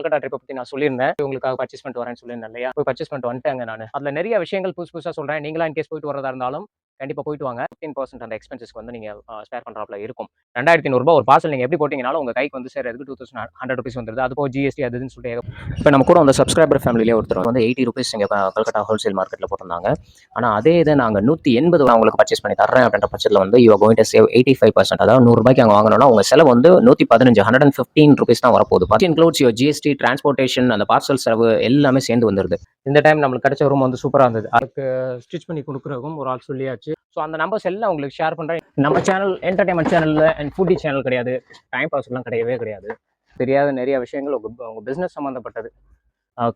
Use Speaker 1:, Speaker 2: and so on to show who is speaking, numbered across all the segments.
Speaker 1: கல்கட்டா ட்ரிப்பை பற்றி நான் சொல்லியிருந்தேன். உங்களுக்காக பர்ச்சேஸ் பண்ணிட்டு வரேன்னு சொல்லியிருந்தேன் இல்லையா? போய் பர்ச்சேஸ் பண்ணிட்டு வந்துட்டாங்க நான். அதில் நிறைய விஷயங்கள் புதுசு புதுசாக சொல்கிறேன் நீங்களா இன்கேஸ் போயிட்டு வரதா இருந்தாலும் கண்டிப்பாக போயிட்டு வாங்க. ஃபிஃப்டீன் பர்சன்ட் அந்த எக்ஸ்பென்சஸ்க்கு வந்து நீங்கள் ஸ்பேர் பண்ணுறாப்புல இருக்கும். ரெண்டாயிரத்தி நூறுபா ஒரு பார்சல் நீங்கள் எப்படி போட்டிங்கனாலும் உங்கள் கைக்கு வந்து சேர்றதுக்கு டூ தௌசண்ட் ஹண்ட்ரட் ருபீஸ் வந்துருது. அது போக ஜிஎஸ்டி அதுன்னு சொல்லிட்டு இப்போ நம்ம கூட அந்த சப்ஸ்கிரைபர் ஃபேமிலியே ஒருத்தர் வந்து எயிட்டி ருபீஸ் இங்கே கல்கட்டா ஹோல்சேல் மார்க்கெட்டில் போட்டிருந்தாங்க. ஆனால் அதே இதை நாங்கள் நூற்றி எண்பது அவங்களுக்கு உங்களுக்கு பர்ச்சேஸ் பண்ணி தரேன் அப்படின்ற பட்சத்தில் வந்து you going to save eighty five percent அதாவது நூறுபாய்க்கு அங்கே வாங்கணும்னா உங்கள் செலவு வந்து நூற்றி பதினஞ்சு ஹண்ட்ரட் அண்ட் ஃபிஃப்டீன் ருபீஸ் தான் வரப்போகுது. பார்த்து இன்க்ளூட்ஸ் யோர் ஜிஎஸ்டி டிரான்ஸ்போர்ட்டேஷன் அந்த பார்சல் செலவு எல்லாமே சேர்ந்து வந்துருது. இந்த டைம் நம்மளுக்கு கிடைச்ச ரூம் வந்து சூப்பராக இருந்தது. அதுக்கு ஸ்டிச் பண்ணி கொடுக்குறதுக்கும் ஒரு ஆள் சொல்லியாச்சு. ஸோ அந்த நம்பர்ஸ் எல்லாம் உங்களுக்கு ஷேர் பண்ணுறேன் நம்ம சேனல் என்டர்டைன்மெண்ட் சேனலில் அண்ட் ஃபுட்டி சேனல் கிடையாது. டைம் பாஸ்லாம் கிடையவே கிடையாது. தெரியாத நிறைய விஷயங்கள் உங்கள் உங்கள் பிஸ்னஸ் சம்மந்தப்பட்டது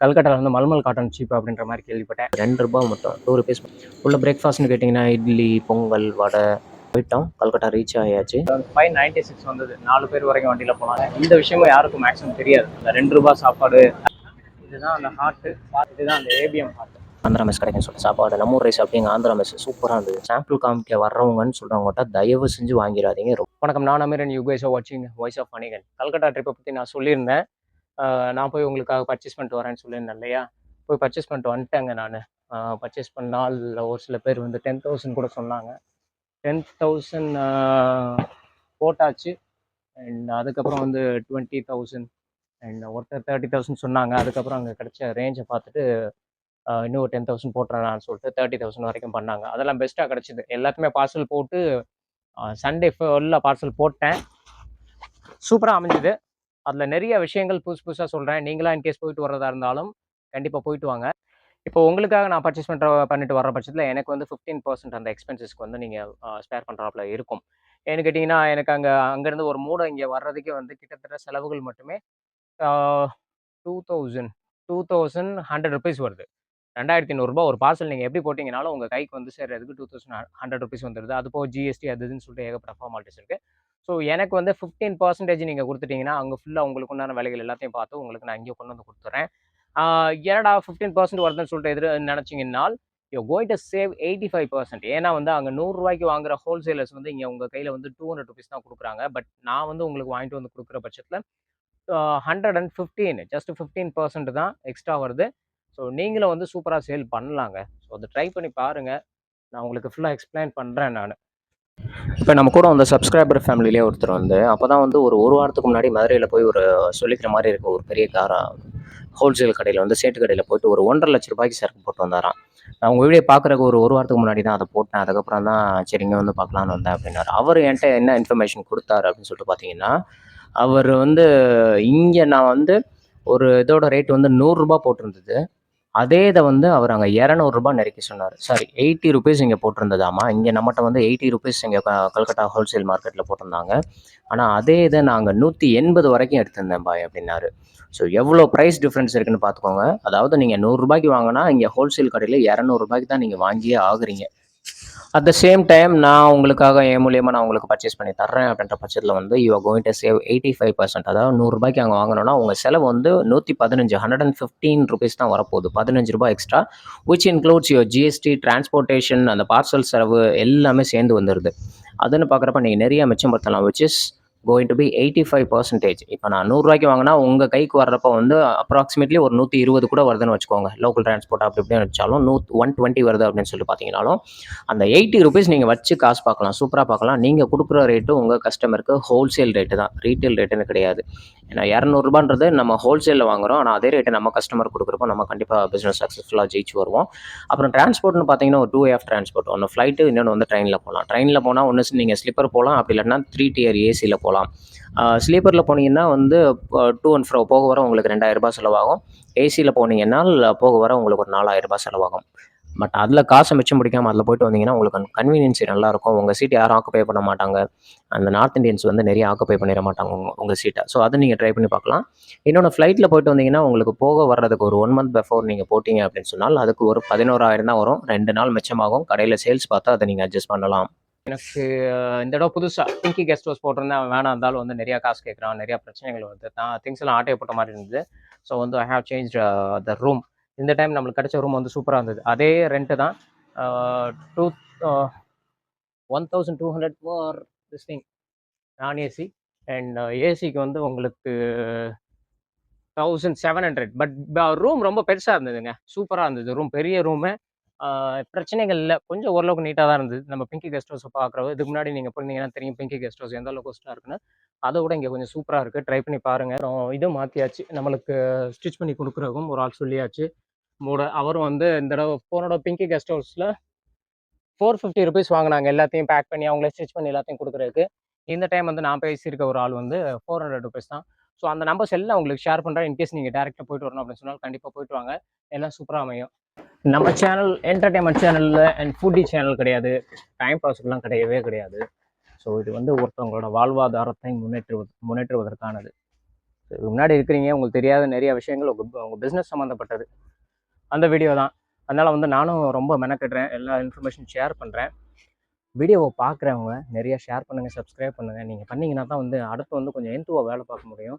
Speaker 1: கல்கட்டாவில் வந்து மல்மல் காட்டன் சீப் அப்படின்ற மாதிரி கேள்விப்பட்டேன். ரெண்டு ரூபாய் மட்டும் டூ ருபீஸ் உள்ள பிரேக்ஃபாஸ்ட்னு கேட்டிங்கன்னா இட்லி பொங்கல் வடை போயிட்டோம். கல்கட்டா ரீச் ஆயாச்சு. ஃபைவ் நைன்டி சிக்ஸ் வந்தது. நாலு பேர் வரைக்கும் வண்டியில் போனாங்க. இந்த விஷயமும் யாருக்கும் மேக்ஸிமம் தெரியாது. அந்த ரெண்டு ரூபாய் சாப்பாடு இதுதான் அந்த ஹார்ட்டு இதுதான் அந்த ஏபிஎம் ஹார்ட் ஆந்திரா மெஸ் கிடைக்கும் சொல்லிட்டு சாப்பாடு நம்ம ரைஸ் அப்படிங்க ஆந்திரா மெஸ் சூப்பராக இருந்தது. சாம்பிள் காமிக்க வர்றவங்கன்னு சொல்கிறவங்ககிட்ட தயவு செஞ்சு வாங்கிடாதீங்க. ரொம்ப வணக்கம். நான் அமீரன் யூ கைஸ் வாட்சிங் வாய்ஸ் ஆஃப் அணிகன் கல்கட்டா ட்ரிப்பை பற்றி நான் சொல்லியிருந்தேன். நான் போய் உங்களுக்காக பர்ச்சேஸ் பண்ணிட்டு வரேன்னு சொல்லியிருந்தேன் இல்லையா? போய் பர்ச்சேஸ் பண்ணிட்டு வந்துட்டேங்க நான். பர்ச்சேஸ் பண்ண ஒரு சில பேர் வந்து டென் தௌசண்ட் கூட சொன்னாங்க. டென் தௌசண்ட் போட்டாச்சு. அண்ட் அதுக்கப்புறம் வந்து டுவெண்ட்டி தௌசண்ட் அண்ட் ஒருத்தர் தேர்ட்டி தௌசண்ட் சொன்னாங்க. அதுக்கப்புறம் அங்கே கிடைச்ச ரேஞ்சை பார்த்துட்டு இன்னும் ஒரு டென் தௌசண்ட் போட்டுறேன்னு சொல்லிட்டு தேர்ட்டி தௌசண்ட் வரைக்கும் பண்ணாங்க. அதெல்லாம் பெஸ்ட்டாக கிடச்சிது. எல்லாத்துமே பார்சல் போட்டு சண்டே ஃபுல்லாக பார்சல் போட்டேன். சூப்பராக அமைஞ்சுது. அதில் நிறைய விஷயங்கள் புதுசு புதுசாக சொல்கிறேன் நீங்களா இன்கேஸ் போயிட்டு வர்றதா இருந்தாலும் கண்டிப்பாக போயிட்டு வாங்க. இப்போ உங்களுக்காக நான் பர்ச்சேஸ் பண்ணுற பண்ணிட்டு வர பட்சத்தில் எனக்கு வந்து ஃபிஃப்டீன் பர்சன்ட் அந்த எக்ஸ்பென்சஸ்க்கு வந்து நீங்கள் ஸ்பேர் பண்ணுறாப்புல இருக்கும். ஏன்னு கேட்டிங்கன்னா எனக்கு அங்கே அங்கேருந்து ஒரு மூடை இங்கே வர்றதுக்கே வந்து கிட்டத்தட்ட செலவுகள் மட்டுமே two thousand two thousand hundred rupees வருது. ரெண்டாயிரத்தி நூறுரூபா ஒரு பார்சல் நீங்கள் எப்படி போட்டிங்கனாலும் உங்கள் கைக்கு வந்து சேர்றதுக்கு டூ தௌசண்ட் ஹண்ட்ரட் ருபீஸ் வந்துடுது அது போக ஜிஎஸ்டி அதுன்னு சொல்லிட்டு ஏகப்பட்ட ஃபார்மாலிட்டிஸ் இருக்குது ஸோ எனக்கு வந்து ஃபிஃப்டீன் பர்சன்டேஜ் நீங்கள் கொடுத்துட்டீங்கன்னா அங்கே ஃபுல்லாக உங்களுக்கு உண்டான வேலைகள் எல்லாத்தையும் பார்த்து உங்களுக்கு நான் இங்கே கொண்டு வந்து கொடுத்துட்றேன் ஏடா ஃபிஃப்டீன் பர்சன்ட் வருதுன்னு சொல்லிட்டு எதிர நினச்சிங்கன்னால் you கோயிட் to save eighty five percent ஏன்னா வந்து அங்கே நூறுரூவாய்க்கு வாங்குற ஹோல்சேலர்ஸ் வந்து இங்கே உங்கள் கையில் வந்து டூ ஹண்ட்ரட் ருபீஸ் தான் கொடுக்குறாங்க. பட் நான் வந்து உங்களுக்கு வாங்கிட்டு வந்து கொடுக்குற பட்சத்தில் hundred and fifteen just fifteen percent தான் எக்ஸ்ட்ரா வருது. ஸோ நீங்களும் வந்து சூப்பராக சேல் பண்ணலாங்க. ஸோ அதை ட்ரை பண்ணி பாருங்கள் நான் உங்களுக்கு ஃபுல்லாக எக்ஸ்பிளைன் பண்ணுறேன் நான். இப்போ நம்ம கூட அந்த சப்ஸ்கிரைபர் ஃபேமிலியிலே ஒருத்தர் வந்து அப்போ தான் வந்து ஒரு ஒரு வாரத்துக்கு முன்னாடி மதுரையில் போய் ஒரு சொல்லிக்கிற மாதிரி இருக்க ஒரு பெரிய காராக ஹோல்சேல் கடையில் வந்து சேட்டு கடையில் போயிட்டு ஒரு ஒன்றரை லட்ச ரூபாய்க்கு சரக்கு போட்டு வந்தாராம். நான் உங்கள் வீடியோ பார்க்குறக்கு ஒரு ஒரு வாரத்துக்கு முன்னாடி தான் அதை போட்டேன். அதுக்கப்புறம் தான் சரி இங்கே வந்து பார்க்கலான்னு வந்தேன் அப்படின்னாரு. அவர் என்கிட்ட என்ன இன்ஃபர்மேஷன் கொடுத்தாரு அப்படின்னு சொல்லிட்டு பார்த்தீங்கன்னா அவர் வந்து இங்கே நான் வந்து ஒரு இதோட ரேட் வந்து நூறுரூபா போட்டிருந்தது. அதே இதை வந்து அவர் அங்கே இரநூறுபா நெருக்கி சொன்னார். சாரி எயிட்டி ருபீஸ் இங்கே போட்டிருந்ததாமா? இங்கே நம்மகிட்ட வந்து எயிட்டி ருபீஸ் இங்கே கல்கட்டா ஹோல்சேல் மார்க்கெட்டில் போட்டிருந்தாங்க. ஆனால் அதே இதை நாங்கள் நூற்றி எண்பது வரைக்கும் எடுத்திருந்தேன் பாய் அப்படின்னாரு. ஸோ எவ்வளோ ப்ரைஸ் டிஃப்ரென்ஸ் இருக்குன்னு பார்த்துக்கோங்க. அதாவது நீங்கள் நூறுரூபாய்க்கு வாங்கினா இங்கே ஹோல்சேல் கடையில் இரநூறுபாய்க்கு தான் நீங்கள் வாங்கியே ஆகுறீங்க. அட் த சேம் டைம் நான் உங்களுக்காக என் மூலியமாக நான் உங்களுக்கு பர்ச்சேஸ் பண்ணி தர்றேன் அப்படின்ற பட்சத்தில் வந்து you going to save eighty five percent அதாவது நூறுரூபாய்க்கு அங்கே வாங்கணும்னா உங்கள் செலவு வந்து நூற்றி பதினஞ்சு ஹண்ட்ரட் அண்ட் ஃபிஃப்டீன் ருபீஸ் தான் வரப்போகுது. பதினஞ்சு ரூபாய் extra which includes your GST transportation அந்த பார்சல் செலவு எல்லாமே சேர்ந்து வந்துடுது அதுன்னு பார்க்குறப்ப நீங்கள் நிறைய மிச்சப்படுத்தலாம் which is going to be eighty five percentage இப்போ நான் நூறுரூவாய்க்கு வாங்கினா உங்கள் கைக்கு வர்றப்ப வந்து அப்ராக்சிமேட்லி ஒரு நூற்றி இருபது கூட வருதுன்னு வச்சுக்கோங்க. லோக்கல் டிரான்ஸ்போர்ட் அப்படி இப்படின்னு வச்சாலும் நூ ஒன் டுவெண்ட்டி வருது அப்படின்னு சொல்லி பார்த்தீங்கனாலும் அந்த எயிட்டி ருபீஸ் நீங்கள் வச்சு காசு பார்க்கலாம் சூப்பராக பார்க்கலாம் நீங்கள் கொடுக்குற ரேட்டு உங்கள் கஸ்டமருக்கு ஹோல்சேல் ரேட்டு தான். ரீட்டைல் ரேட்டுன்னு கிடையாது. ஏன்னா இரநூறுபான்றது நம்ம ஹோல்சேலில் வாங்குகிறோம் ஆனால் அதே ரேட்டு நம்ம கஸ்டமர் கொடுக்குறப்போ நம்ம கண்டிப்பாக பிஸ்னஸ் சக்ஸஸ்ஃபுல்லாக ஜெயிச்சு வருவோம். அப்புறம் டிரான்ஸ்போர்ட்னு பார்த்தீங்கன்னா ஒரு டூ ஆஃப் டிரான்ஸ்போர்ட் ஒன்று ஃப்ளைட்டு இன்னொன்று வந்து ட்ரெயினில் போகலாம் ட்ரெயினில் போனால் ஒன்று நீங்கள் ஸ்லிப்பர் போகலாம் அப்படி இல்லைன்னா த்ரீ டியர் ஏசியில் போகலாம் ஸ்லீப்பரில் போனீங்கன்னா வந்து டூ அண்ட் ஃப்ரோ போக வர உங்களுக்கு ரெண்டாயிரரூபா செலவாகும். ஏசியில் போனீங்கன்னா போக வர உங்களுக்கு ஒரு நாலாயிரரூபா செலவாகும். பட் அதில் காசை மிச்சம் பிடிக்காமல் அதில் போயிட்டு வந்தீங்கன்னா உங்களுக்கு கன்வீனியன்சி நல்லாயிருக்கும். உங்கள் சீட் யாரும் ஆக்குப்பை பண்ண மாட்டாங்க. அந்த நார்த் இந்தியன்ஸ் வந்து நிறைய ஆக்குப்பை பண்ணிட மாட்டாங்க உங்கள் உங்கள் சீட்டை ஸோ அதை நீங்கள் ட்ரை பண்ணி பார்க்கலாம். இன்னொன்று ஃப்ளைட்டில் போயிட்டு வந்தீங்கன்னா உங்களுக்கு போக வர்றதுக்கு ஒரு ஒன் மந்த் பிஃபோர் நீங்கள் போட்டிங்க அப்படின்னு சொன்னால் அதுக்கு ஒரு பதினோராயிரம் தான் வரும். ரெண்டு நாள் மிச்சமாகும். கடையில் சேல்ஸ் பார்த்தா அதை நீங்கள் அட்ஜஸ்ட் பண்ணலாம். எனக்கு இந்த தடவை புதுசாக பிங்கி கெஸ்ட் ஹவுஸ் போட்டிருந்தேன் வேணாம். இருந்தாலும் வந்து நிறையா காசு கேட்குறான். நிறையா பிரச்சனைகள் வருது. நான் திங்ஸ் எல்லாம் ஆட்டையை போட்ட மாதிரி இருந்தது. ஸோ வந்து I have change the room இந்த டைம் நம்மளுக்கு கிடைச்ச ரூம் வந்து சூப்பராக இருந்தது. அதே ரெண்ட்டு தான் two one thousand two hundred for this thing non AC and ஏசிக்கு வந்து உங்களுக்கு thousand seven hundred but room ரொம்ப பெருசாக இருந்ததுங்க. சூப்பராக இருந்தது. ரூம் பெரிய ரூமு பிரச்சனைகள் இல்லை. கொஞ்சம் ஓரளவுக்கு நீட்டாக தான் இருந்தது. நம்ம பிங்கி கெஸ்ட் ஹவுஸை பார்க்குறோம் இதுக்கு முன்னாடி நீங்கள் போனீங்கன்னா தெரியும் பிங்கி கெஸ்ட் ஹவுஸ் எந்த அளவுக்கு கொஸ்ட்டாக இருக்குன்னு. அதை விட இங்கே கொஞ்சம் சூப்பராக இருக்குது ட்ரை பண்ணி பாருங்கள் அப்புறம் இதுவும் மாற்றியாச்சு நம்மளுக்கு ஸ்டிச் பண்ணி கொடுக்குறதுக்கும் ஒரு ஆள் சொல்லியாச்சு. மூட அவரும் வந்து இந்த தடவை போனோட பிங்கி கெஸ்ட் ஹவுஸில் ஃபோர் ஃபிஃப்டி ருபீஸ் வாங்கினாங்க. எல்லாத்தையும் பேக் பண்ணி அவங்களே ஸ்டிச் பண்ணி எல்லாத்தையும் கொடுக்குறதுக்கு. இந்த டைம் வந்து நான் பேசியிருக்க ஒரு ஆள் வந்து ஃபோர் ஹண்ட்ரட் ருபீஸ் தான். ஸோ அந்த நம்பர்ஸ் எல்லாம் உங்களுக்கு ஷேர் பண்ணுறேன் இன்கேஸ் நீங்கள் டேரெக்டாக போயிட்டு வரணும் அப்படின்னு சொன்னால் கண்டிப்பாக போயிட்டு வாங்க. எல்லாம் சூப்பராக அமையும். நம்ம சேனல் என்டர்டைன்மெண்ட் சேனலில் அண்ட் ஃபுட்டி சேனல் கிடையாது. டைம் பாஸுக்கெலாம் கிடையவே கிடையாது. ஸோ இது வந்து ஒருத்தவங்களோட வாழ்வாதாரத்தை முன்னேற்றுவது முன்னேற்றுவதற்கானது. இதுக்கு முன்னாடி இருக்கிறீங்க உங்களுக்கு தெரியாத நிறைய விஷயங்கள் உங்கள் உங்கள் பிஸ்னஸ் சம்மந்தப்பட்டது அந்த வீடியோ தான். அதனால் வந்து நானும் ரொம்ப மெனக்கட்டுறேன் எல்லா இன்ஃபர்மேஷன் ஷேர் பண்ணுறேன் வீடியோவை பார்க்குறவங்க நிறையா ஷேர் பண்ணுங்கள் சப்ஸ்கிரைப் பண்ணுங்கள் நீங்கள் பண்ணிங்கன்னா தான் வந்து அடுத்து வந்து கொஞ்சம் எந்துவாக வேலை பார்க்க முடியும்.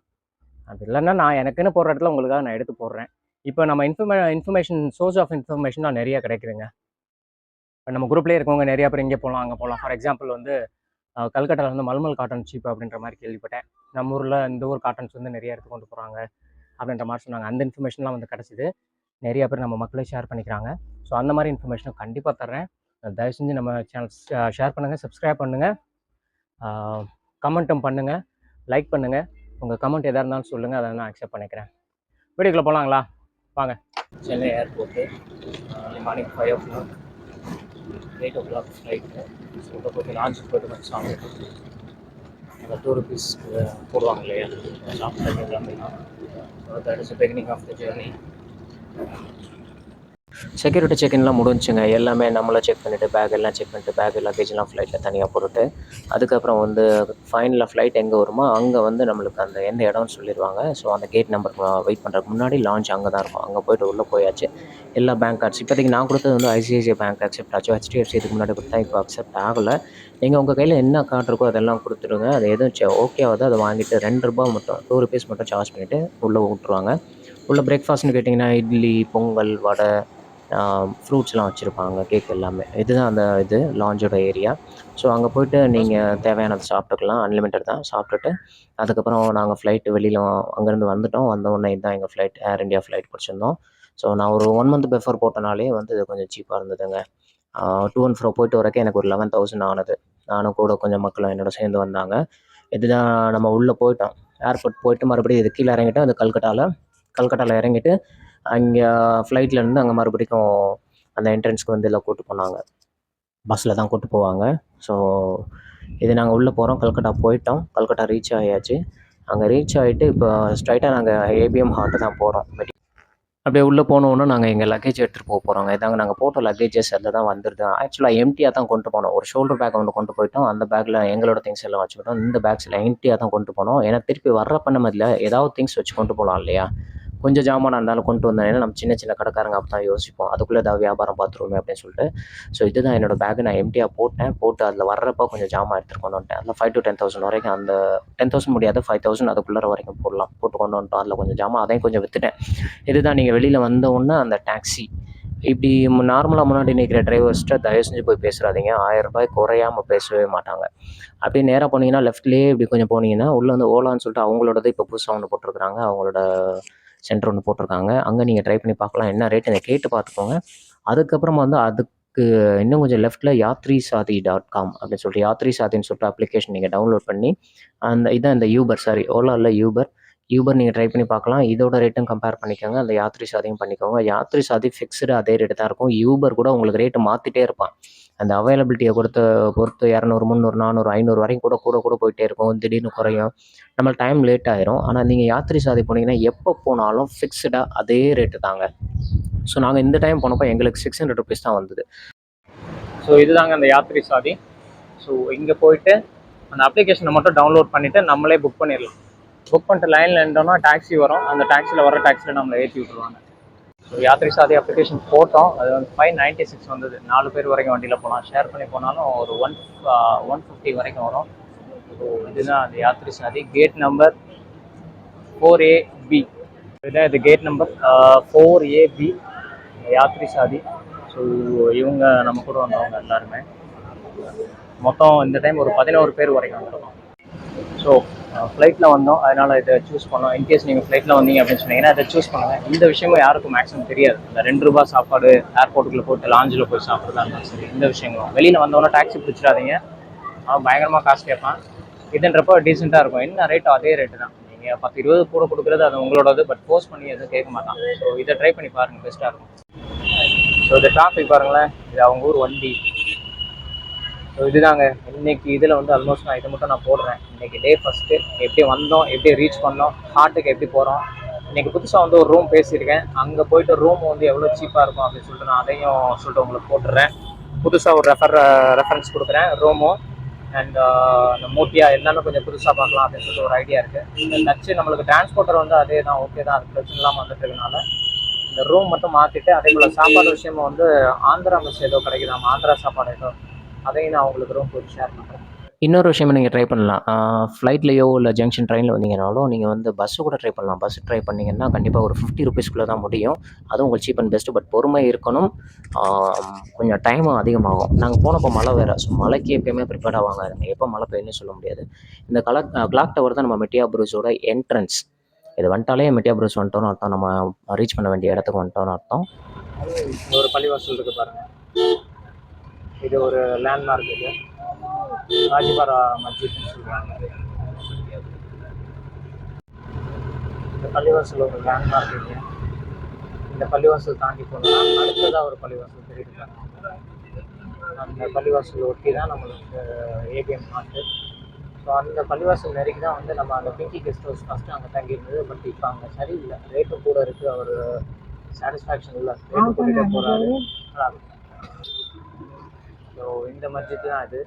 Speaker 1: அது இல்லைன்னா நான் எனக்குன்னு போடுற இடத்துல உங்களுக்காக நான் எடுத்து போடுறேன். இப்போ நம்ம இன்ஃபர்மே இன்ஃபர்மேஷன் சோர்ஸ் ஆஃப் இன்ஃபர்மேஷன் நிறைய கிடைக்குதுங்க. இப்போ நம்ம குரூப்லேயே இருக்கவங்க நிறையா பேர் இங்கே போகலாம் அங்கே போகலாம் ஃபார் எக்ஸாம்பிள் வந்து கல்கட்டாவில் வந்து மல்மல் காட்டன் சீப் அப்படின்ற மாதிரி கேள்விப்பட்டேன். நம்ம ஊரில் இந்த ஊர் காட்டன்ஸ் வந்து நிறைய எடுத்து கொண்டு போகிறாங்க அப்படின்ற மாதிரி சொன்னாங்க. அந்த இன்ஃபர்மேஷன்லாம் வந்து கிடச்சிது. நிறைய பேர் நம்ம மக்களே ஷேர் பண்ணிக்கிறாங்க. ஸோ அந்த மாதிரி இன்ஃபர்மேஷனும் கண்டிப்பாக தர்றேன். தயவு செஞ்சு நம்ம சேனல் ஷேர் பண்ணுங்கள் சப்ஸ்கிரைப் பண்ணுங்கள் கமெண்ட்டும் பண்ணுங்கள் லைக் பண்ணுங்கள் உங்கள் கமெண்ட் எதாக இருந்தாலும் சொல்லுங்கள் அதை நான் அக்செப்ட் பண்ணிக்கிறேன். வீடியோக்குள்ளே போகலாங்களா வாங்க. Chennai airport morning five o'clock eight o'clock flight so போய் லான்ச் போய்ட்டு கொஞ்சம் சாப்பிட்டு அந்த டூ ருபீஸ்க்கு போடுவாங்க இல்லையா? சாப்பிட்டு எல்லாமே that is beginning of the journey security செக்இன்லாம் முடிஞ்சுங்க எல்லாமே நம்மளாம் செக் பண்ணிவிட்டு பேக் எல்லாம் செக் பண்ணிட்டு பேக் லக்கேஜ்லாம் ஃப்ளைட்டில் தனியாக போட்டுட்டு அதுக்கப்புறம் வந்து ஃபைனலில் ஃப்ளைட் எங்கே வருமோ அங்கே வந்து நம்மளுக்கு அந்த எந்த இடம்னு சொல்லிடுவாங்க ஸோ அந்த கேட் நம்பர் வெயிட் பண்ணுறதுக்கு முன்னாடி லான்ச் அங்கே தான் இருக்கும். அங்கே போயிட்டு உள்ளே போயாச்சு. எல்லா பேங்க் கார்ட்ஸ் இப்போதைக்கு நான் கொடுத்தது வந்து ஐசிஐசிஐ பேங்க் அக்செப்ட் ஆச்சு. ஹெச்டிஎஃப்சி இதுக்கு முன்னாடி கொடுத்தா இப்போ அக்செப்ட் ஆகலை. நீங்கள் உங்கள் கையில் என்ன கார்டு இருக்கோ அதெல்லாம் கொடுத்துருங்க அது எதுவும் ஓகே ஆகுது. அதை வாங்கிட்டு ரெண்டு ரூபா மட்டும் டூ ருபீஸ் மட்டும் சார்ஜ் பண்ணிவிட்டு உள்ளே விட்ருவாங்க உள்ளே பிரேக்ஃபாஸ்ட்னு கேட்டிங்கன்னா இட்லி பொங்கல் வடை ஃப்ரூட்ஸ்லாம் வச்சுருப்பாங்க கேக் எல்லாமே. இதுதான் அந்த இது லாஞ்சோட ஏரியா ஸோ அங்கே போயிட்டு நீங்கள் தேவையானதை சாப்பிட்டுக்கலாம். அன்லிமிட்டட் தான். சாப்பிட்டுட்டு அதுக்கப்புறம் நாங்கள் ஃப்ளைட்டு வெளியில் அங்கேருந்து வந்துட்டோம். வந்த உடனே இதுதான் எங்கள் ஃப்ளைட் ஏர் இந்தியா ஃப்ளைட் பிடிச்சிருந்தோம். ஸோ நான் ஒரு ஒன் மந்த் பிஃபோர் போட்டனாலே வந்து இது கொஞ்சம் சீப்பாக இருந்ததுங்க. டூ அண்ட் ஃப்ரோ போயிட்டு வரக்கே எனக்கு ஒரு லெவன் தௌசண்ட் ஆனது. நானும் கூட கொஞ்சம் மக்களும் என்னோட சேர்ந்து வந்தாங்க. இதுதான் நம்ம உள்ளே போயிட்டோம். ஏர்போர்ட் போயிட்டு மறுபடியும் இது கீழே இறங்கிட்டோம். அது கல்கட்டாவில் கல்கட்டாவில் இறங்கிட்டு அங்கே ஃப்ளைட்லேருந்து அங்கே மறுபடிக்கும் அந்த என்ட்ரன்ஸ்க்கு வந்து எல்லாம் கூட்டு போனாங்க. பஸ்ஸில் தான் கூட்டு போவாங்க. ஸோ இது நாங்கள் உள்ளே போகிறோம் கல்கட்டா போயிட்டோம். கல்கட்டா ரீச் ஆகியாச்சு அங்கே ரீச் ஆகிட்டு இப்போ ஸ்ட்ரைட்டாக நாங்கள் ஏபிஎம் ஹார்ட்டு தான் போகிறோம் அப்படியே உள்ளே போனோன்னா நாங்கள் எங்கள் லக்கேஜ் எடுத்துகிட்டு போக போகிறோங்க இதாங்க நாங்கள் போட்ட லக்கேஜஸ் அதில் தான் வந்துருது. ஆக்சுவலாக எம்டியாக தான் கொண்டு போனோம். ஒரு ஷோல்டர் பேக் ஒன்று கொண்டு போயிட்டோம். அந்த பேக்கில் எங்களோட திங்ஸ் எல்லாம் வச்சுக்கிட்டோம். இந்த பேக்ஸில் எம்டியாக தான் கொண்டு போனோம். ஏன்னா திருப்பி வர்றப்ப நம்ம இதில் ஏதாவது திங்ஸ் வச்சு கொண்டு போகலாம் இல்லையா? கொஞ்சம் ஜாமான் இருந்தாலும் கொண்டு வந்தேன். ஏன்னா நம்ம சின்ன சின்ன கடைக்காரங்க அப்படி தான் யோசிப்போம். அதுக்குள்ளே ஏதாவது வியாபாரம் பார்த்துருவோமே அப்படின்னு சொல்லிட்டு. ஸோ இதுதான் என்னோட பேக் நான் எம்டியாக போட்டேன். போட்டு அதில் வர்றப்போ கொஞ்சம் ஜாமான் எடுத்துகிட்டு கொண்டு வந்துட்டேன். அதில் ஃபைவ் டு டென் தௌசண்ட் வரைக்கும் அந்த டென் தௌசண்ட் முடியாது ஃபைவ் தௌசண்ட் அதுக்குள்ளே வரைக்கும் போடலாம். போட்டு கொண்டு வந்துட்டோம். அதில் கொஞ்சம் ஜாமான் அதையும் கொஞ்சம் விற்றுட்டேன் இதுதான் நீங்கள் வெளியில் வந்த உடனே அந்த டாக்ஸி இப்படி நார்மலாக முன்னாடி நிற்கிற டிரைவர்ஸ்கிட்ட தயவு செஞ்சு போய் பேசுகிறாதீங்க ஆயிரம் ரூபாய் குறையாமல் பேசவே மாட்டாங்க. அப்படியே நேராக போனீங்கன்னா லெஃப்ட்லேயே இப்படி கொஞ்சம் போனீங்கன்னா உள்ளே வந்து ஓலான்னு சொல்லிட்டு அவங்களோடது இப்போ புதுசாக ஒன்று போட்டிருக்காங்க அவங்களோட சென்டர் ஒன்று போட்டிருக்காங்க. அங்கே நீங்கள் ட்ரை பண்ணி பார்க்கலாம். என்ன ரேட் எனக்கு கேட்டு பார்த்துக்கோங்க. அதுக்கப்புறமா வந்து அதுக்கு இன்னும் கொஞ்சம் லெஃப்ட்டில் யாத்ரி சாதி டாட் காம் அப்படின்னு சொல்லிட்டு யாத்ரி சாதின்னு சொல்லிட்டு அப்ளிகேஷன் நீங்கள் டவுன்லோட் பண்ணி அந்த இதான் இந்த யூபர் சாரி ஓலா இல்லை யூபர் யூபர் நீங்கள் ட்ரை பண்ணி பார்க்கலாம். இதோட ரேட்டும் கம்பேர் பண்ணிக்கோங்க. அந்த யாத்ரி சாதியும் பண்ணிக்கோங்க. யாத்ரி சாதி ஃபிக்ஸ்டு அதே ரேட்டு தான் இருக்கும். யூபர் கூட உங்களுக்கு ரேட்டு மாற்றிட்டே இருப்பான். அந்த அவைலபிலிட்டியை பொறுத்த பொறுத்து இரநூறு முந்நூறு நானூறு ஐநூறு வரைக்கும் கூட கூட கூட போயிட்டே இருக்கும். திடீர்னு குறையும். நம்ம டைம் லேட் ஆயிரும். ஆனால் நீங்கள் யாத்திரை சாதி போனீங்கன்னா எப்போ போனாலும் ஃபிக்ஸ்டாக அதே ரேட்டு தாங்க. ஸோ நாங்கள் இந்த டைம் போனப்போ எங்களுக்கு சிக்ஸ் ஹண்ட்ரட் ருபீஸ் தான் வந்தது. ஸோ இதுதாங்க அந்த யாத்திரை சாதி. ஸோ இங்கே போயிட்டு அந்த அப்ளிகேஷனை மட்டும் டவுன்லோட் பண்ணிவிட்டு நம்மளே புக் பண்ணிடலாம். புக் பண்ணிட்டு லைனில் நின்றோம்னா டாக்ஸி வரும். அந்த டாக்ஸியில் வர டாக்ஸியில் நம்மளை ஏற்றி விட்ருவாங்க ஸோ யாத்திரை சாதி அப்ளிகேஷன் போட்டோம். அது வந்து ஃபைவ் நைன்ட்டி சிக்ஸ் வந்தது. நாலு பேர் வரைக்கும் வண்டியில் போகலாம் ஷேர் பண்ணி போனாலும் ஒரு ஒன் ஒன் ஃபிஃப்டி வரைக்கும் வரும். ஸோ இதுதான் அந்த யாத்திரை சாதி. Gate number four A B இதுதான் இது gate number four A B யாத்திரை சாதி. ஸோ இவங்க நம்ம கூட வந்தவங்க எல்லாருமே. மொத்தம் இந்த டைம் ஒரு பதினோரு பேர் வரைக்கும் வந்துருக்கோம். ஸோ ஃப்ளைட்டில் வந்தோம். அதனால் இதை சூஸ் பண்ணோம். இன்கேஸ் நீங்கள் ஃப்ளைட்டில் வந்தீங்க அப்படின்னு சொன்னீங்கன்னா இதை சூஸ் பண்ணுங்கள் இந்த விஷயமும் யாருக்கும் மேக்ஸிமம் தெரியாது. இந்த ரெண்டு ரூபா சாப்பாடு ஏர்போர்ட்டுக்குள்ளே போட்டு லாஞ்சில் போய் சாப்பிட்றதா இருந்தாலும் சரி இந்த விஷயங்களும். வெளியில் வந்தவொன்னே டாக்ஸி பிடிச்சிடாதீங்க. அவன் பயங்கரமாக காசு கேட்பான். இதுன்றப்போ டீசெண்டாக இருக்கும். என்ன ரேட்டோ அதே ரேட்டு தான். நீங்கள் பத்து இருபது கூட கொடுக்குறது அது உங்களோடது பட் போஸ்ட் பண்ணி எதுவும் கேட்க மாட்டான். ஸோ இதை ட்ரை பண்ணி பாருங்கள் பெஸ்ட்டாக இருக்கும். ஸோ இந்த டிராஃபிக் பாருங்களேன். இது அவங்க ஊர் வண்டி. ஸோ இதுதாங்க. இன்னைக்கு இதில் வந்து ஆல்மோஸ்ட் நான் இதை மட்டும் நான் போடுறேன். இன்னைக்கு டே ஃபஸ்ட்டு எப்படி வந்தோம் எப்படி ரீச் பண்ணோம் ஹார்ட்டுக்கு எப்படி போகிறோம் இன்னைக்கு புதுசாக வந்து ஒரு ரூம் பேசியிருக்கேன். அங்கே போயிட்டு ரூம் வந்து எவ்வளோ சீப்பாக இருக்கும் அப்படின்னு சொல்லிட்டு நான் அதையும் சொல்லிட்டு உங்களுக்கு போட்டுடுறேன் புதுசாக ஒரு ரெஃபர் ரெஃபரன்ஸ் கொடுக்குறேன் ரூமும் அண்ட் அந்த மூட்டியா எல்லாமே கொஞ்சம் புதுசாக பார்க்கலாம் அப்படின்னு சொல்லிட்டு ஒரு ஐடியா இருக்குது இந்த நச்சு நம்மளுக்கு டிரான்ஸ்போர்ட்டர் வந்து அதே தான். ஓகே தான். அது பிரச்சனை இல்லாமல் வந்துட்டு இருக்கனால இந்த ரூம் மட்டும் மாற்றிட்டு அதே போல் சாப்பாடு விஷயமும் வந்து ஆந்திரா மிஸ் ஏதோ கிடைக்குதாம். ஆந்திரா சாப்பாடு ஏதோ. அதையும் நான் உங்களுக்கு ரூம் போய் ஷேர் பண்ணுறேன் இன்னொரு விஷயம் நீங்கள் ட்ரை பண்ணலாம். ஃப்ளைட்லேயோ இல்லை ஜங்ஷன் ட்ரெயினில் வந்தீங்கனாலும் நீங்கள் வந்து பஸ்ஸு கூட ட்ரை பண்ணலாம். பஸ் ட்ரை பண்ணிங்கன்னா கண்டிப்பாக ஒரு ஃபிஃப்டி ருபீஸ்க்குள்ளே தான் முடியும். அதுவும் உங்களுக்கு சீப் அண்ட் பெஸ்ட்டு பட் பொறுமை இருக்கணும். கொஞ்சம் டைமும் அதிகமாகும். நாங்கள் போனப்போ மழை வேறு. ஸோ மழைக்கு எப்பயுமே ப்ரிப்பேர்ட் ஆவாங்க இருங்க எப்போ மழை பெய்யும்னு சொல்ல முடியாது. இந்த கலக் கிளாக் டவர் தான் நம்ம மெட்டியா ப்ரூஸோட என்ட்ரன்ஸ் இது வந்துட்டாலே மெட்டியா ப்ரூஸ் வந்துட்டோம்னு அர்த்தம். நம்ம ரீச் பண்ண வேண்டிய இடத்துக்கு வந்துட்டோம்னு அர்த்தம். ஒரு பள்ளிவாசல் இருக்குது பாருங்கள் இது ஒரு லேண்ட்மார்க் இது. ராஜபாரா மஸ்ஜித்னு சொல்லுவாங்க இந்த பள்ளிவாசல் ஒரு லேண்ட்மார்க் இது. இந்த பள்ளிவாசல் தாண்டி போனோம்னா அடுத்ததாக ஒரு பள்ளிவாசல் தெரியுது அந்த பள்ளிவாசல் ஒட்டி தான் நம்மளுக்கு ஏபிஎம் மாட்டு ஸோ அந்த பள்ளிவாசல் நெருக்கி தான் வந்து நம்ம அந்த பிங்கி கெஸ்ட் ஹவுஸ் ஃபஸ்ட்டு அங்கே தங்கியிருந்தது. பட் இப்போ அங்கே சரியில்லை. ரேட்டும் கூட இருக்குது அவர் சாட்டிஸ்ஃபேக்ஷன் இல்லை ரேட்டு கூட்டிகிட்டே போகிறாரு நல்லா ஸோ இந்த மஸ்ஜித் தான் இது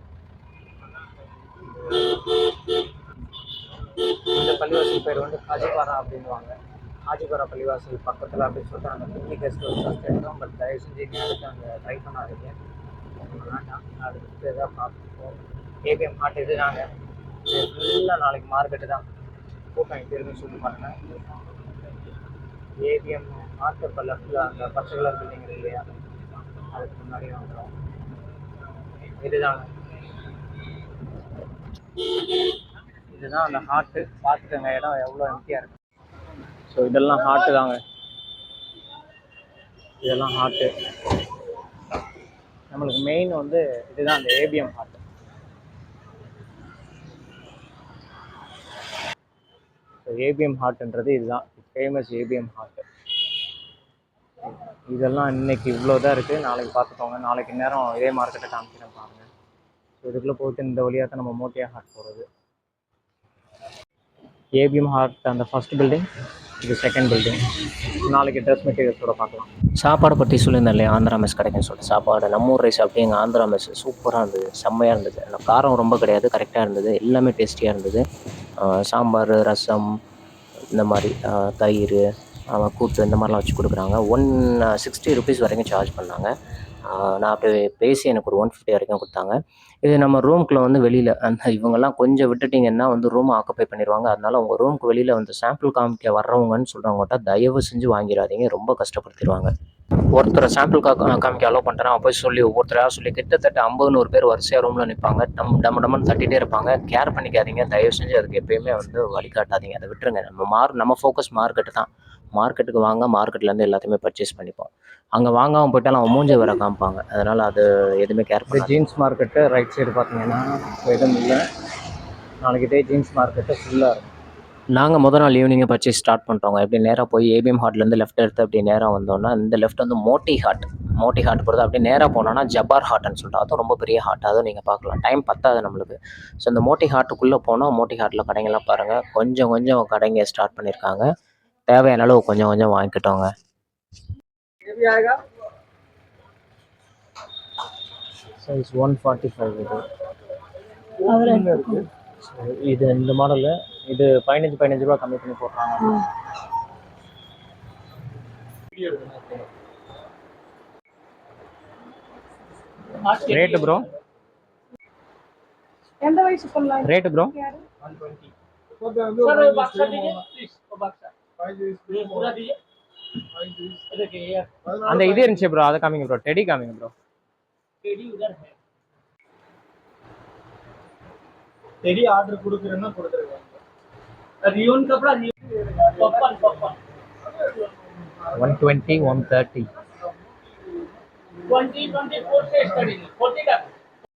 Speaker 1: இந்த பள்ளிவாசல் பேர் வந்து ஹாஜிபாரா அப்படின்வாங்க ஹாஜிபாரா பள்ளிவாசல் பக்கத்தில் அப்படின்னு சொல்லிட்டு அந்த பின்னி கெஸ்ட் ஹவுஸ் ஃபஸ்ட் எடுத்தோம் பட் தயவு செஞ்சு நீங்கள் அங்கே ட்ரை பண்ணாதீங்க. வேண்டாம். அதுக்கு எதாவது பார்த்துப்போம். ஏபிஎம் ஹாட் இது நாங்கள் ஃபுல்லாக நாளைக்கு மார்க்கெட்டு தான். கூட்டம் எப்படி இருக்குன்னு சொல்லி பாருங்கள் ஏபிஎம் ஹாட் இப்போ லெஃப்டில் அந்த பச்சை கலர் பில்டிங் இல்லையா? அதுக்கு முன்னாடி வந்துடும் இதுதாங்க இதுதான் அந்த ஹார்ட்டு பார்த்துக்கங்க இடம் எவ்வளோ எம்டியாக இருக்கு. ஸோ இதெல்லாம் ஹார்ட்டு தாங்க. இதெல்லாம் ஹார்ட்டு நம்மளுக்கு மெயின் வந்து இதுதான் அந்த ஏபிஎம் ஹார்ட் ஏபிஎம் ஹார்ட்ன்றது இதுதான். ஃபேமஸ் ஏபிஎம் ஹார்ட் இதெல்லாம் இன்னைக்கு இவ்வளோ தான் இருக்குது நாளைக்கு பார்த்துக்கோங்க. நாளைக்கு நேரம் இதே மார்க்கெட்டை காமிக்கிறேன் பாருங்கள் ஸோ இதுக்குள்ளே போயிட்டு இந்த வழியாக தான் நம்ம மோட்டியா ஹார்ட் போகிறது ஏபிஎம் ஹார்ட் அந்த ஃபர்ஸ்ட் பில்டிங் இது செகண்ட் பில்டிங் நாளைக்கு ட்ரெஸ் மெட்டீரியல்ஸோட பார்க்கலாம். சாப்பாடை பற்றி சொல்லியிருந்தேன் இல்லையா? ஆந்திரா மெஸ் கிடைக்குன்னு சொல்லிட்டு சாப்பாடு. நம்ம ஊர் ரைஸ் அப்படியே எங்கள் ஆந்திரா மெஸ் சூப்பராக இருந்தது. செம்மையாக இருந்தது. ஆனால் காரம் ரொம்ப கிடையாது. கரெக்டாக இருந்தது. எல்லாமே டேஸ்டியாக இருந்தது. சாம்பார் ரசம் இந்த மாதிரி தயிர் கூட்டு இந்த மாதிரிலாம் வச்சு கொடுக்குறாங்க. ஒன் சிக்ஸ்டி ருபீஸ் வரைக்கும் சார்ஜ் பண்ணாங்க. நான் அப்படியே பேசி எனக்கு ஒரு ஒன் ஃபிஃப்டி வரைக்கும் கொடுத்தாங்க. இது நம்ம ரூம்குள்ளே வந்து வெளியில் அந்த இவங்கெல்லாம் கொஞ்சம் விட்டுட்டிங்கன்னா வந்து ரூம் ஆக்குப்பை பண்ணிடுவாங்க அதனால உங்கள் ரூமுக்கு வெளியில் வந்து சாம்பிள் காமிக்க வர்றவங்கன்னு சொல்கிறவங்ககிட்ட தயவு செஞ்சு வாங்கிடாதீங்க. ரொம்ப கஷ்டப்படுத்திடுவாங்க. ஒருத்தரை சாம்பிள் கா காமிக்க அலோவ் பண்ணுறேன் அப்போ போய் சொல்லி ஒவ்வொருத்தராக சொல்லி கிட்டத்தட்ட ஐம்பது நூறு பேர் வரிசையாக ரூமில் நிற்பாங்க டம் டம்ம டம்மன்னு தட்டிகிட்டே இருப்பாங்க. கேர் பண்ணிக்காதீங்க. தயவு செஞ்சு அதுக்கு எப்பயுமே வந்து வழிகாட்டாதீங்க அதை விட்டுருங்க. நம்ம மார்க் நம்ம ஃபோக்கஸ் மார்க்கெட்டு தான். மார்க்கெட்டுக்கு வாங்க மார்க்கெட்லேருந்து எல்லாத்தையுமே பர்ச்சேஸ் பண்ணிப்போம். அங்கே வாங்காமல் போயிட்டாலும் அவன் மூஞ்ச வேற காமிப்பாங்க. அதனால் அது எதுவுமே கேர் பண்ணி ஜீன்ஸ் மார்க்கெட்டு ரைட் சைடு பார்த்தீங்கன்னா எதுவும் இல்லை. நாளைக்கு டே ஜீன்ஸ் மார்க்கெட்டு ஃபுல்லாக இருக்கும். நாங்கள் முத நாள் ஈவினிங்கே பர்ச்சேஸ் ஸ்டார்ட் பண்ணிட்டோங்க எப்படி நேராக போய் ஏபிஎம் ஹாட்லேருந்து லெஃப்ட் எடுத்து அப்படி நேராக வந்தோம்னா இந்த லெஃப்ட் வந்து மோட்டி ஹாட் மோட்டி ஹாட் போகிறது அப்படியே நேராக போனோம்னா ஜப்பார் ஹாட்னு சொல்லிட்டு அதுவும் ரொம்ப பெரிய ஹாட் அதுவும் நீங்கள் பார்க்கலாம். டைம் பத்தாது நம்மளுக்கு. ஸோ இந்த மோட்டி ஹாட்டுக்குள்ளே போனால் மோட்டி ஹாட்டில் கடைங்கெல்லாம் பாருங்கள் கொஞ்சம் கொஞ்சம் கடைங்க ஸ்டார்ட் பண்ணியிருக்காங்க தேவையான அளவு கொஞ்சம் கொஞ்சம் வாங்கிக்கிட்டோங்க. சைஸ் ஒன் ஃபார்ட்டி ஃபைவ் இது இது இந்த மாடலில் இது பதினஞ்சு பதினஞ்சு ரூபா கம்மி பண்ணி போடுறாங்க. ரேட்டு ப்ரோ
Speaker 2: எந்த வயசு பண்ணலாம்
Speaker 1: ரேட்டு ப்ரோ அந்த இது இருந்துச்சு ப்ரோ அதை காமிங்க ப்ரோ டெடி காமிங்க ப்ரோ
Speaker 2: टेडी उधर है பெரிய ஆர்டர் கொடுக்குறேன்னா கொடுத்துருக்காங்க रियोन कपड़ा पप्पन पप्पन
Speaker 1: one twenty one thirty
Speaker 2: twenty twenty four से स्टार्टिंग फोर्टी का